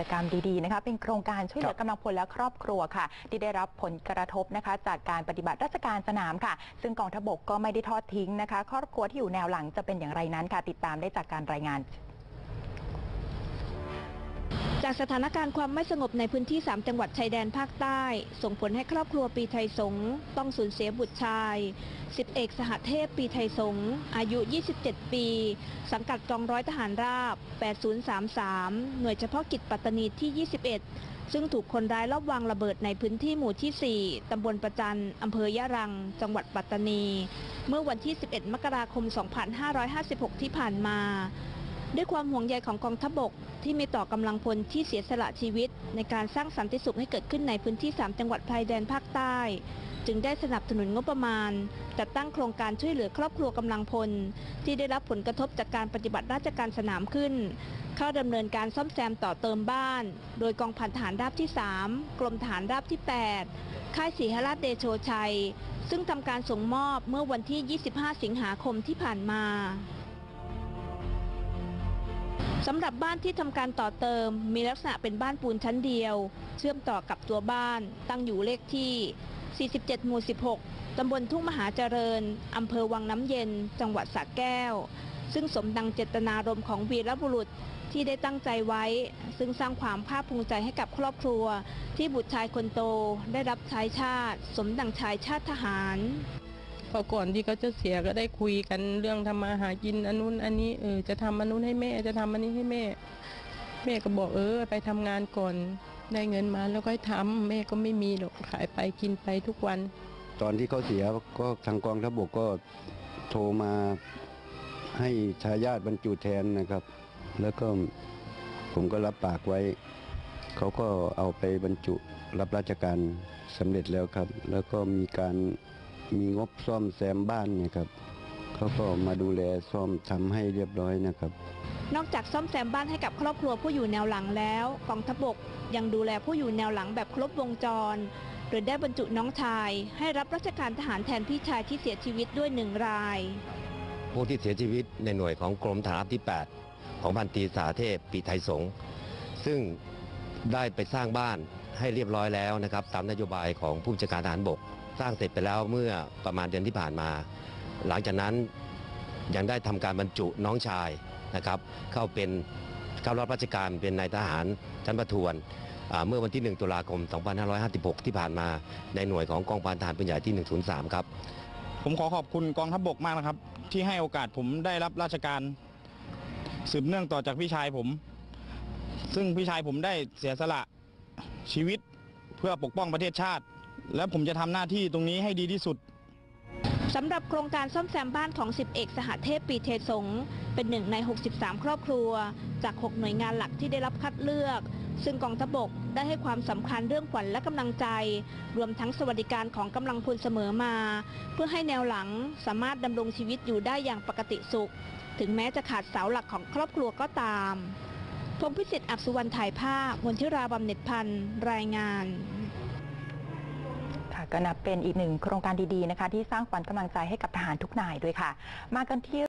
จกรรมดีๆนะคะเป็นโครงการช่วยเหลือกำลังพลและครอบครัวค่ะ ที่ได้รับผลกระทบนะคะ จากการปฏิบัติราชการสนามค่ะ ซึ่งกองทพบกก็ไม่ได้ทอดทิ้งนะคะ ครอบครัวที่อยู่แนวหลังจะเป็นอย่างไรนั้นค่ะ ติดตามได้จากการรายงาน จากสถานการณ์ความไม่สงบในพื้นที่ 3 จังหวัดชายแดนภาคใต้ ส่งผลให้ครอบครัวปีไทยสงต้องสูญเสียบุตรชายสิบเอกสหเทพปีไทยสงอายุ 27 ปี สังกัดกองร้อยทหารราบ 8033 หน่วยเฉพาะกิจปัตตานีที่ 21 ซึ่งถูกคนร้ายลอบวางระเบิดในพื้นที่หมู่ที่ 4 ตำบลประจันอำเภอยะรัง จังหวัดปัตตานี เมื่อวันที่ 11 มกราคม 2556 ที่ผ่านมา ด้วยความห่วงใยของกองทัพบก ที่มีต่อกำลังพลที่เสียสละชีวิต ในการสร้างสันติสุขให้เกิดขึ้นในพื้นที่ 3 จังหวัดชายแดนภาคใต้ จึงได้สนับสนุนงบประมาณ จัดตั้งโครงการช่วยเหลือครอบครัวกำลังพล ที่ได้รับผลกระทบจากการปฏิบัติราชการสนามขึ้น เข้าดำเนินการซ่อมแซมต่อเติมบ้าน โดยกองพันทหารราบที่ 3 กรมทหารราบที่ 8 ค่ายศรีหราชเดโชชัย ซึ่งทำการส่งมอบเมื่อวันที่ 25 สิงหาคมที่ผ่านมา สำหรับบ้านที่ทำการต่อเติม มีลักษณะเป็นบ้านปูนชั้นเดียว เชื่อมต่อกับตัวบ้าน ตั้งอยู่เลขที่ 47 หมู่ 16 ตำบลทุ่งมหาเจริญ อำเภอวังน้ำเย็น จังหวัดสระแก้ว ซึ่งสมดังเจตนารมณ์ของวีรบุรุษที่ได้ตั้งใจไว้ ซึ่งสร้างความภาคภูมิใจให้กับครอบครัว ที่บุตรชายคนโตได้รับใช้ชาติ สมดังชายชาติทหาร พอก่อนที่เขาจะเสียก็ได้คุยกันเรื่องทำมาหากินอันนู้นอันนี้เออจะทำอันนู้นให้แม่จะทำอันนี้ให้แม่ แม่ก็บอกเออ ไปทำงานก่อนได้เงินมาแล้วก็ทำแม่ก็ไม่มีหรอกขายไปกินไปทุกวัน ตอนที่เขาเสียก็ทางกองทัพบกก็โทรมาให้ทายาทบรรจุแทนนะครับ แล้วก็ผมก็รับปากไว้ เขาก็เอาไปบรรจุรับราชการสำเร็จแล้วครับ แล้วก็มีการ มีงบซ่อมแซมบ้านเนะครับเขาก็มาดูแลซ่อมทำให้เรียบร้อยนะครับ นอกจากซ่อมแซมบ้านให้กับครอบครัวผู้อยู่แนวหลังแล้วกองทัพบกยังดูแลผู้อยู่แนวหลังแบบครบวงจรโดยได้บรรจุน้องชาย ให้รับราชการทหารแทนพี่ชายที่เสียชีวิตด้วยหนึ่งราย ผู้ที่เสียชีวิตในหน่วยของกรมฐานราบที่ 8 ของพันตรีสาเทพปีไทยสงฆ์ซึ่งได้ไปสร้างบ้านให้เรียบร้อยแล้วนะครับ ตามนโยบายของผู้บัญชาการทหารบก สร้างเสร็จไปแล้วเมื่อประมาณเดือนที่ผ่านมา หลังจากนั้นยังได้ทำการบรรจุน้องชายนะครับ เข้าเป็นเข้ารับราชการเป็นนายทหารชั้นประทวนเมื่อวันที่ 1 ตุลาคม 2556 ที่ผ่านมาในหน่วยของกองพันทหารปืนใหญ่ที่ 103 ครับ ผมขอขอบคุณกองทัพบกมากนะครับ ที่ให้โอกาสผมได้รับราชการสืบเนื่องต่อจากพี่ชายผม ซึ่งพี่ชายผมได้เสียสละชีวิตเพื่อปกป้องประเทศชาติ และผมจะทำหน้าที่ตรงนี้ให้ดีที่สุดสำหรับโครงการซ่อมแซมบ้านของ 10 เอกสหเทพปีเทสงเป็นหนึ่งใน 63 ครอบครัว จาก 6 หน่วยงานหลักที่ได้รับคัดเลือก ซึ่งกองทบกได้ให้ความสำคัญเรื่องขวัญและกำลังใจ รวมทั้งสวัสดิการของกำลังพลเสมอมา เพื่อให้แนวหลังสามารถดำรงชีวิตอยู่ได้อย่างปกติสุข ถึงแม้จะขาดเสาหลักของครอบครัวก็ตามพงพิสิทธิ์อักษุวรรณถ่ายภาพมนทิราบำเน็จพันธ์รายงาน ก็นับเป็นอีกหนึ่งโครงการดีๆนะคะ ที่สร้างขวัญกำลังใจให้กับทหารทุกนายด้วยค่ะ มากันที่